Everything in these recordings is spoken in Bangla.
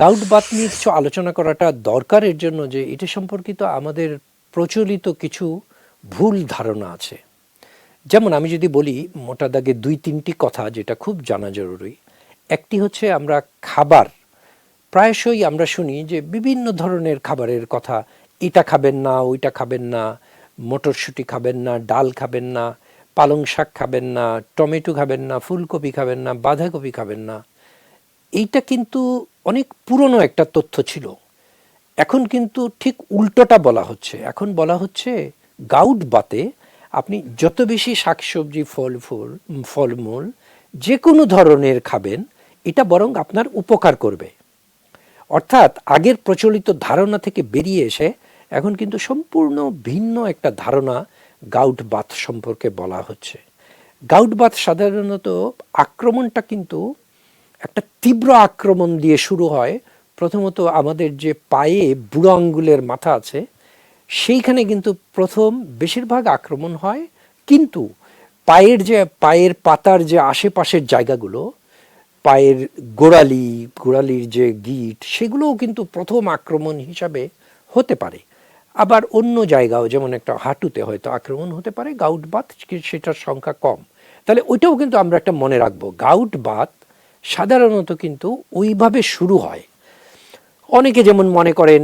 গাউট বাত নিয়ে কিছু আলোচনা করাটা দরকারের জন্য যে এটা সম্পর্কিত আমাদের প্রচলিত কিছু ভুল ধারণা আছে। যেমন আমি যদি বলি, মোটা দাগে দুই তিনটি কথা যেটা খুব জানা জরুরি। একটি হচ্ছে আমরা খাবার, প্রায়শই আমরা শুনি যে বিভিন্ন ধরনের খাবারের কথা, এটা খাবেন না, ওইটা খাবেন না, মটরশুঁটি খাবেন না, ডাল খাবেন না, পালং শাক খাবেন না, টমেটো খাবেন না, ফুলকপি খাবেন না, বাঁধাকপি খাবেন না। এইটা কিন্তু অনেক পুরনো একটা তথ্য ছিল। এখন কিন্তু ঠিক উল্টোটা বলা হচ্ছে। এখন বলা হচ্ছে, গাউট বাতে আপনি যত বেশি শাকসবজি ফল ফুল ফলমূল যে কোনো ধরনের খাবেন, এটা বরং আপনার উপকার করবে। অর্থাৎ আগের প্রচলিত ধারণা থেকে বেরিয়ে এসে এখন কিন্তু সম্পূর্ণ ভিন্ন একটা ধারণা গাউট বাত সম্পর্কে বলা হচ্ছে। গাউট বাত সাধারণত আক্রমণটা কিন্তু একটা তীব্র আক্রমণ দিয়ে শুরু হয়। প্রথমত আমাদের যে পায়ে বুড়ো আঙ্গুলের মাথা আছে, সেইখানে কিন্তু প্রথম বেশিরভাগ আক্রমণ হয়। কিন্তু পায়ের যে, পায়ের পাতার যে আশেপাশের জায়গাগুলো, পায়ের গোড়ালি, গোড়ালির যে গিট, সেগুলোও কিন্তু প্রথম আক্রমণ হিসাবে হতে পারে। আবার অন্য জায়গাও, যেমন একটা হাঁটুতে হয়তো আক্রমণ হতে পারে, গাউট বাত, সেটার সংখ্যা কম। তাহলে ওইটাও কিন্তু আমরা একটা মনে রাখব। গাউট বাত সাধারণত কিন্তু ওইভাবে শুরু হয়। অনেকে যেমন মনে করেন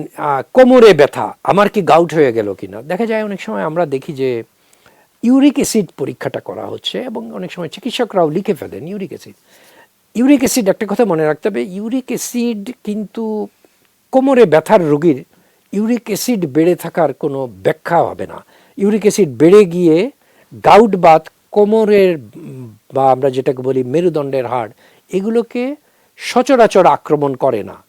কোমরে ব্যথা, আমার কি গাউট হয়ে গেল কিনা? দেখা যায় অনেক সময় আমরা দেখি যে ইউরিক অ্যাসিড পরীক্ষাটা করা হচ্ছে এবং অনেক সময় চিকিৎসকরাও লিখে ফেলেন ইউরিক অ্যাসিড ইউরিক অ্যাসিড একটা কথা মনে রাখতে হবে ইউরিক অ্যাসিড কিন্তু কোমরে ব্যথার রোগীর ইউরিক অ্যাসিড বেড়ে থাকার কোনো ব্যাখ্যা হবে না। ইউরিক অ্যাসিড বেড়ে গিয়ে গাউট বাত কোমরের বা আমরা যেটাকে বলি মেরুদণ্ডের হাড়, এগুলোকে সচরাচর আক্রমণ করে না।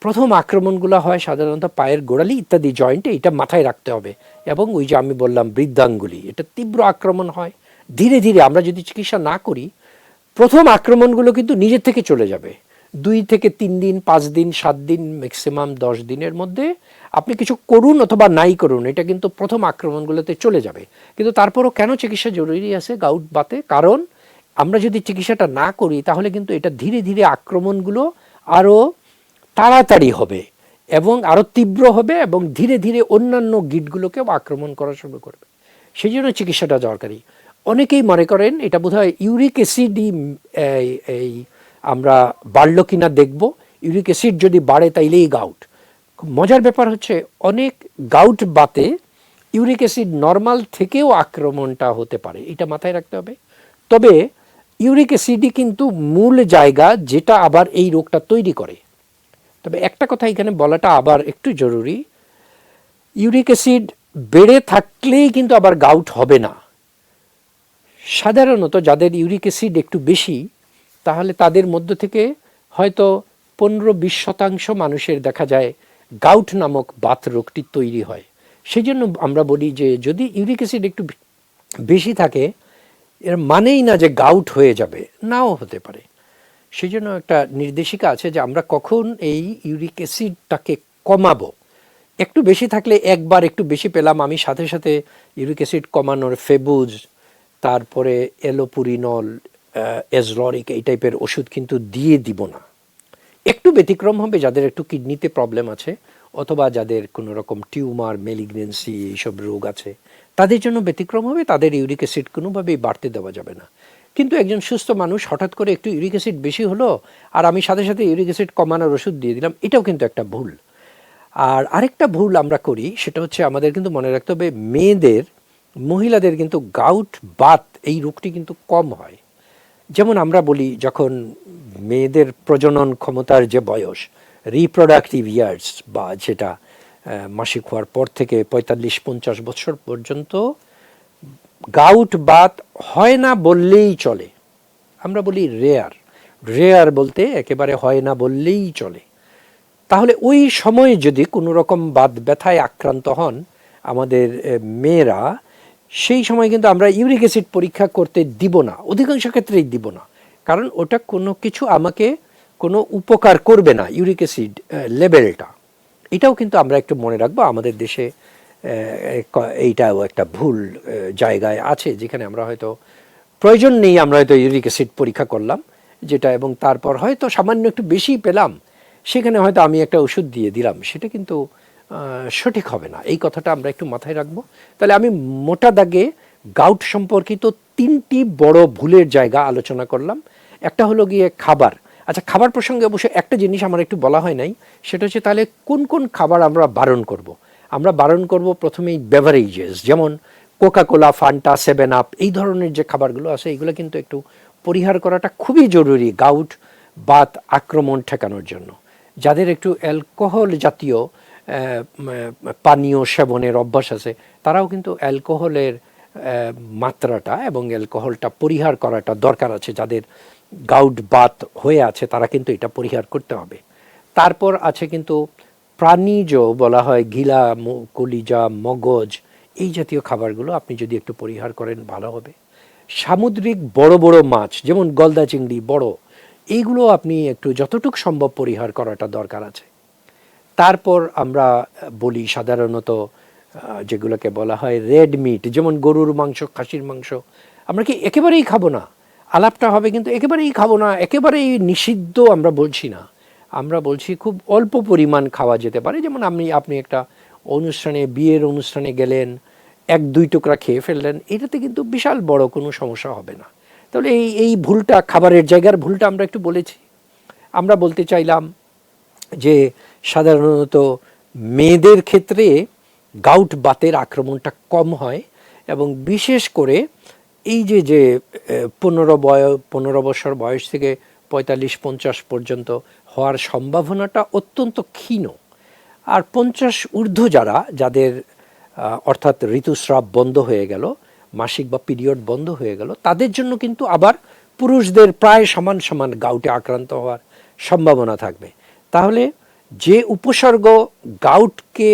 প্রথম আক্রমণগুলো হয় সাধারণত পায়ের গোড়ালি ইত্যাদি জয়েন্টে এটা মাথায় রাখতে হবে। এবং ওই যে আমি বললাম বৃদ্ধাঙ্গুলি, এটা তীব্র আক্রমণ হয়। ধীরে ধীরে আমরা যদি চিকিৎসা না করি, প্রথম আক্রমণগুলো কিন্তু নিজের থেকে চলে যাবে। দুই থেকে তিন দিন, পাঁচ দিন, সাত দিন ম্যাক্সিমাম দশ দিনের মধ্যে আপনি কিছু করুন অথবা নাই করুন, এটা কিন্তু প্রথম আক্রমণগুলোতে চলে যাবে। কিন্তু তারপরও কেন চিকিৎসা জরুরি আছে গাউট বাতে? কারণ আমরা যদি চিকিৎসাটা না করি, তাহলে কিন্তু এটা ধীরে ধীরে আক্রমণগুলো আরও তাড়াতাড়ি হবে এবং আরও তীব্র হবে এবং ধীরে ধীরে অন্যান্য গিটগুলোকেও আক্রমণ করা শুরু করবে। সেই জন্য চিকিৎসাটা দরকারি। অনেকেই মনে করেন, এটা বোধহয় ইউরিক অ্যাসিডই এই- আমরা বাড়লো কিনা দেখব। ইউরিক অ্যাসিড যদি বাড়ে, তাইলেই গাউট মজার ব্যাপার হচ্ছে, অনেক গাউট বাতে ইউরিক অ্যাসিড নর্মাল থেকেও আক্রমণটা হতে পারে। এটা মাথায় রাখতে হবে। তবে ইউরিক অ্যাসিডই কিন্তু মূল জায়গা যেটা আবার এই রোগটা তৈরি করে। তবে একটা কথা এখানে বলাটা আবার একটু জরুরি। ইউরিক অ্যাসিড বেড়ে থাকলেই কিন্তু আবার গাউট হবে না। সাধারণত যাদের ইউরিক অ্যাসিড একটু বেশি, তাহলে তাদের মধ্য থেকে হয়তো পনেরো বিশ শতাংশ মানুষের দেখা যায় গাউট নামক বাত রোগটি তৈরি হয়। সেই জন্য আমরা বলি যে যদি ইউরিক অ্যাসিড একটু বেশি থাকে এর মানেই না যে গাউট হয়ে যাবে, নাও হতে পারে। সেই জন্য একটা নির্দেশিকা আছে যে আমরা কখন এই ইউরিক অ্যাসিডটাকে কমাবো। একটু বেশি থাকলে একবার একটু বেশি পেলাম, আমি সাথে সাথে ইউরিক অ্যাসিড কমানোর ফেবুজ, তারপরে এলোপুরিনল এজররিক এই টাইপের ওষুধ কিন্তু দিয়ে দিব না। একটু ব্যতিক্রম হবে যাদের একটু কিডনিতে প্রবলেম আছে অথবা যাদের কোনো রকম টিউমার, মেলিগনেন্সি এইসব রোগ আছে, তাদের জন্য ব্যতিক্রম হবে, তাদের ইউরিক অ্যাসিড কোনোভাবেই বাড়তে দেওয়া যাবে না। কিন্তু একজন সুস্থ মানুষ হঠাৎ করে একটু ইউরিক অ্যাসিড বেশি হলো, আর আমি সাথে সাথে ইউরিক অ্যাসিড কমানোর ওষুধ দিয়ে দিলাম, এটাও কিন্তু একটা ভুল। আর আরেকটা ভুল আমরা করি, সেটা হচ্ছে আমাদের কিন্তু মনে রাখতে হবে, মেয়েদের, মহিলাদের কিন্তু গাউট বাত এই রোগটি কিন্তু কম হয়। যেমন আমরা বলি, যখন মেয়েদের প্রজনন ক্ষমতার যে বয়স রিপ্রোডাক্টিভ ইয়ার্স বা যেটা মাসিক হওয়ার পর থেকে পঁয়তাল্লিশ, পঞ্চাশ বছর পর্যন্ত গাউট বাত হয় না বললেই চলে। আমরা বলি রেয়ার রেয়ার বলতে একেবারে হয় না বললেই চলে। তাহলে ওই সময়ে যদি কোনো রকম বাদ ব্যথায় আক্রান্ত হন আমাদের মেয়েরা, সেই সময় কিন্তু আমরা ইউরিক অ্যাসিড পরীক্ষা করতে দিব না। অধিকাংশ ক্ষেত্রেই দিব না। কারণ ওটা কোনো কিছু আমাকে কোনো উপকার করবে না, ইউরিক অ্যাসিড লেভেলটা এটাও কিন্তু আমরা একটু মনে রাখব, আমাদের দেশে এইটাও একটা ভুল জায়গায় আছে, যেখানে আমরা হয়তো প্রয়োজন নেই, আমরা হয়তো ইউরিক অ্যাসিড পরীক্ষা করলাম, যেটা এবং তারপর হয়তো সামান্য একটু বেশি পেলাম, সেখানে হয়তো আমি একটা ওষুধ দিয়ে দিলাম, সেটা কিন্তু সঠিক হবে না। এই কথাটা আমরা একটু মাথায় রাখব। তাহলে আমি মোটা দাগে গাউট সম্পর্কিত তিনটি বড় ভুলের জায়গা আলোচনা করলাম। একটা হলো গিয়ে খাবার। আচ্ছা খাবার প্রসঙ্গে অবশ্য একটা জিনিস আমার একটু বলা হয় নাই, সেটা হচ্ছে তাহলে কোন কোন খাবার আমরা বারণ করব। আমরা বারণ করব প্রথমেই বেভারেজেস যেমন Coca Cola Fanta Seven Up এই ধরনের যে খাবারগুলো আছে, এগুলো কিন্তু একটু পরিহার করাটা খুবই জরুরি গাউট বাত, আক্রমণ ঠেকানোর জন্য যাদের একটু অ্যালকোহল জাতীয় পানীয় সেবনের অভ্যাস আছে, তারাও কিন্তু অ্যালকোহলের মাত্রাটা এবং অ্যালকোহলটা পরিহার করাটা দরকার আছে যাদের গাউট বাত হয়ে আছে, তারা কিন্তু এটা পরিহার করতে হবে। তারপর আছে কিন্তু প্রাণীজ বলা হয়, গিলা কলিজা, মগজ, এই জাতীয় খাবারগুলো আপনি যদি একটু পরিহার করেন, ভালো হবে। সামুদ্রিক বড় বড় মাছ, যেমন গলদা চিংড়ি, বড়, এইগুলো আপনি একটু যতটুকু সম্ভব পরিহার করাটা দরকার আছে। তারপর আমরা বলি সাধারণত যেগুলোকে বলা হয় রেড মিট, যেমন গরুর মাংস, খাসির মাংস, আমরা কি একেবারেই খাব না? আলাপটা হবে, কিন্তু একেবারেই খাব না, একেবারেই নিষিদ্ধ আমরা বলছি না। আমরা বলছি খুব অল্প পরিমাণ খাওয়া যেতে পারে। যেমন আপনি আপনি একটা অনুষ্ঠানে, বিয়ের অনুষ্ঠানে গেলেন, এক, দুই টুকরা খেয়ে ফেললেন, এটাতে কিন্তু বিশাল বড় কোনো সমস্যা হবে না। তাহলে এই এই ভুলটা, খাবারের জায়গার ভুলটা আমরা একটু বলেছি। আমরা বলতে চাইলাম যে, সাধারণত মেয়েদের ক্ষেত্রে গাউট বাতের আক্রমণটা কম হয় এবং বিশেষ করে এই যে যে পনেরো বয়, পনেরো বছর বয়স থেকে পঁয়তাল্লিশ, পঞ্চাশ পর্যন্ত হওয়ার সম্ভাবনাটা অত্যন্ত ক্ষীণ। আর পঞ্চাশ ঊর্ধ্ব যারা, যাদের অর্থাৎ ঋতুস্রাব বন্ধ হয়ে গেল, মাসিক বা পিরিয়ড বন্ধ হয়ে গেল, তাদের জন্য কিন্তু আবার পুরুষদের প্রায় সমান সমান গাউটে আক্রান্ত হওয়ার সম্ভাবনা থাকবে। তাহলে যে উপসর্গ গাউটকে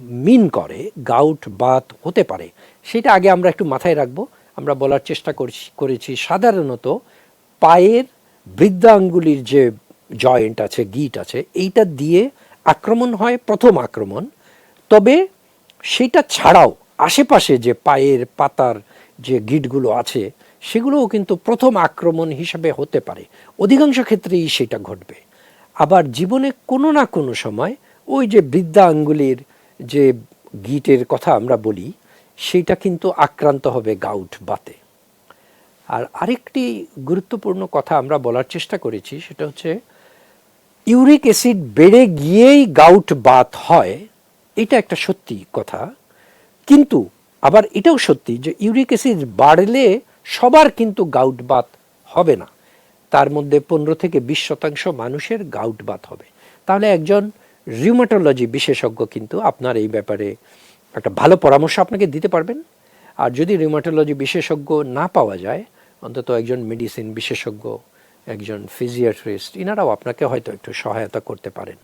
মিন করে গাউট বাত হতে পারে। সেটা আগে আমরা একটু মাথায় রাখব। আমরা বলার চেষ্টা করছি, করেছি। সাধারণত পায়ের বৃদ্ধাঙ্গুলির যে জয়েন্ট আছে, গিট আছে, এইটা দিয়ে আক্রমণ হয়, প্রথম আক্রমণ। তবে সেটা ছাড়াও আশেপাশে যে পায়ের পাতার যে গিটগুলো আছে, সেগুলোও কিন্তু প্রথম আক্রমণ হিসাবে হতে পারে। অধিকাংশ ক্ষেত্রেই সেটা ঘটবে। আবার জীবনে কোনো না কোনো সময় ওই যে বৃদ্ধা আঙ্গুলির যে গিটের কথা আমরা বলি সেটা কিন্তু আক্রান্ত হবে গাউট বাতে। আর আরেকটি গুরুত্বপূর্ণ কথা আমরা বলার চেষ্টা করেছি, সেটা হচ্ছে ইউরিক অ্যাসিড বেড়ে গিয়েই গাউট বাত হয়, এটা একটা সত্যি কথা। কিন্তু আবার এটাও সত্যি যে ইউরিক অ্যাসিড বাড়লে সবার কিন্তু গাউট বাত হবে না। তার মধ্যে পনেরো থেকে বিশ শতাংশ মানুষের গাউট বাত হবে। তাহলে একজন রিউমাটোলজি বিশেষজ্ঞ কিন্তু আপনার এই ব্যাপারে একটা ভালো পরামর্শ আপনাকে দিতে পারবেন। আর যদি রিউমাটোলজি বিশেষজ্ঞ না পাওয়া যায়, অন্তত একজন মেডিসিন বিশেষজ্ঞ, একজন ফিজিওথেরাপিস্ট ইনারাও আপনাকে হয়তো একটু সহায়তা করতে পারেন।